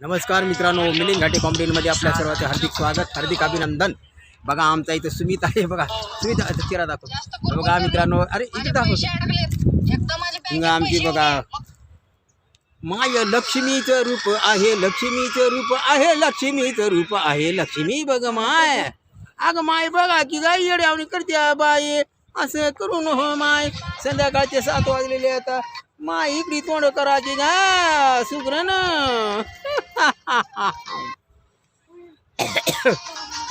नमस्कार मित्रांनो मिलिंद घाटे कॉम्पिटीमध्ये आपल्या सर्वांचे हार्दिक स्वागत हार्दिक अभिनंदन. बघा आमचा इथं सुमित आहे बघा. सुमित आता चेहरा दाखव. बघा मित्रांनो अरे इथे दाखव. आमची बघा. माय लक्ष्मीचं रूप आहे लक्ष्मीचं रूप आहे लक्ष्मीचं रूप आहे लक्ष्मी बघ माय. अगं माय बघा की गाई येड्यावणी करते बाई. असं करून हो माय. संध्याकाळचे सात वाजलेले आता. माय इकडी तोंड करायची ना सुग्रण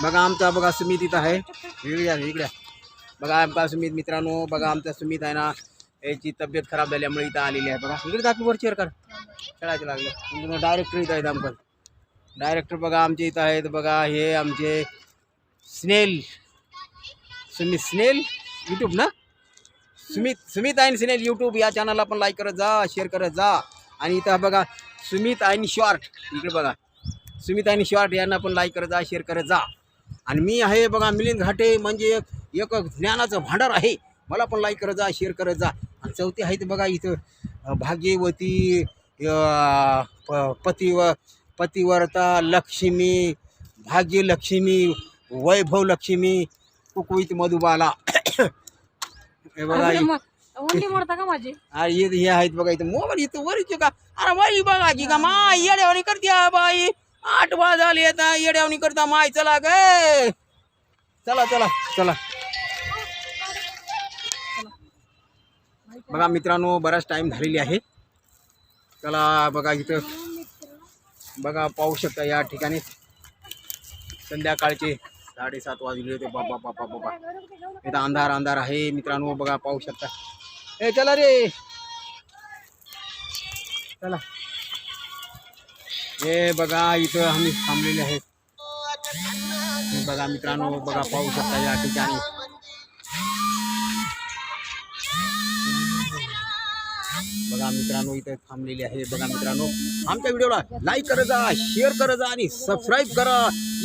बघा आमचा बघा सुमित इथं आहे. इकडे या, बघा आमचा सुमित मित्रांनो बघा आमचा सुमित आहे ना याची तब्येत खराब झाल्यामुळे इथं आलेली आहे. बघा इकडे जात वर चेअर कर. खेळायचं लागलं. डायरेक्टर इथं आहेत आमचं डायरेक्टर बघा आमचे इथं आहेत. बघा हे आमचे स्नेल. सुमित स्नेल? यूट्यूब ना? सुमित सुमित आणि स्नेल यूट्यूब या चॅनलला पण लाईक करत जा शेअर करत जा. आणि इथं बघा सुमित आणि शॉर्ट. इकडे बघा. सुमित आणि शॉर्ट यांना पण लाईक करत जा शेअर करत जा. आणि मी आहे बघा मिलिंद घाटे म्हणजे एक एक ज्ञानाचं भांडार आहे. मला पण लाईक करत जा शेअर करत जा. आणि चौथी आहे ते बघा इथं भाग्यवती पतिव पतिव्रता लक्ष्मी भाग्यलक्ष्मी वैभव लक्ष्मी कुकवित मधुबाला. हे बघा अंडी मोडता का माझी? अरे हे हे आहेत बघा इथं. मोबाईल इथं वरची का? अरे बाई बघा की का? मा येड्यावणी करते बाई. आठ वाज वाजले आता येड्यावणी करता. माय चला ग. चला चला चला. बघा मित्रांनो बराच टाइम झालेली आहे. चला बघा इथं. बघा पाहू शकता या ठिकाणी. संध्याकाळचे साडेसात वाजले होते. बाबा बाबा बाबा. इथं अंधार अंधार आहे. मित्रांनो बघा पाहू शकता. ए चला रे. चला. हे बघा इथं आम्ही थांबलेले आहेत. बघा मित्रांनो बघा पाहू शकता या ठिकाणी. बघा मित्रांनो इथे थांबलेले आहे बघा मित्रांनो आमच्या व्हिडिओला लाईक करत जा शेअर करत जा आणि सबस्क्राईब करा.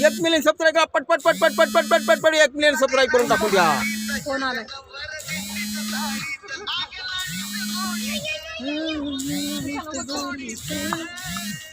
एक मिलियन सबस्क्राईब करा पटपट पटपट पटपट पटपट पट एक मिलियन सबस्क्राईब करून टाकू द्या. Hum, hum, hum,